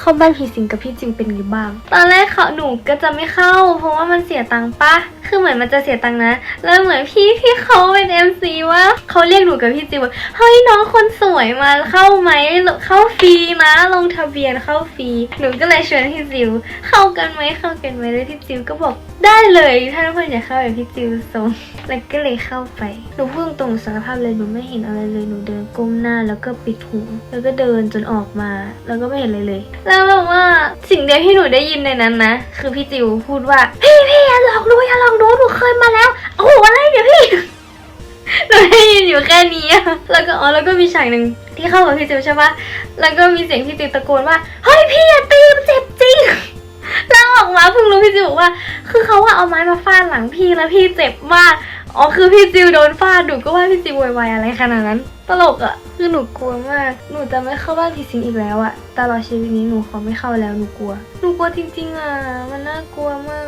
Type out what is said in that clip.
เข้าบ้านผีสิงกับพี่จิวเป็นไงบ้าง ตอนแรกเขาหนูก็จะไม่เข้า เพราะว่ามันเสียตังค์ปะ คือเหมือนมันจะเสียตังค์นะ แล้วเหมือนพี่ที่เขาเป็น MC ว่าเขาเรียกหนูกับพี่จิวว่าเฮ้ยน้องคนสวยมาเข้าไหมเข้าฟรีนะลงทะเบียนเข้าฟรีหนูก็เลยชวนพี่จิว เข้ากันไหมเข้ากันไหมแล้วพี่จิวก็บอกได้เลยถ้าเพื่อนอยากเข้าแบบพี่จิวส่งแล้วก็เลยเข้าไปหนูพูดตรงๆสารภาพเลยหนูไม่เห็นอะไรเลยหนูเดินก้มหน้าแล้วก็ปิดหูแล้วก็เดินจนออกมา แล้วก็ไม่เห็นอะไรเลย แล้วแบบว่าสิ่งเดียวที่หนูได้ยินในนั้นนะ คือพี่จิวพูดว่าพี่ ดูอย่าลอกดูหนูเคยมาแล้ว โอ้โหอะไรเนี่ยพี่หนูได้ยินอยู่แค่นี้ แล้วก็อ๋อแล้วก็มีฉากหนึ่งที่เข้ากับพี่จิวใช่ปะแล้วก็มีเสียงพี่จิวตะโกนว่า เฮ้ยพี่อย่าตีมันเจ็บจริง แล้วออกมาเพิ่งรู้พี่จิวบอกว่า คือเขาว่าเอาไม้มาฟาดหลังพี่แล้วพี่เจ็บมาก อ๋อคือพี่จิวโดนฟาดหนูก็ว่าพี่จิววยวายอะไรขนาดนั้น ตลกอะคือหนูกลัวมาก หนูจะไม่เข้าบ้านผีสิงอีกแล้วอะตลอดชีวิตนี้หนูขอไม่เข้าแล้วหนูกลัว หนูกลัวจริงๆอะมันน่ากลัวมาก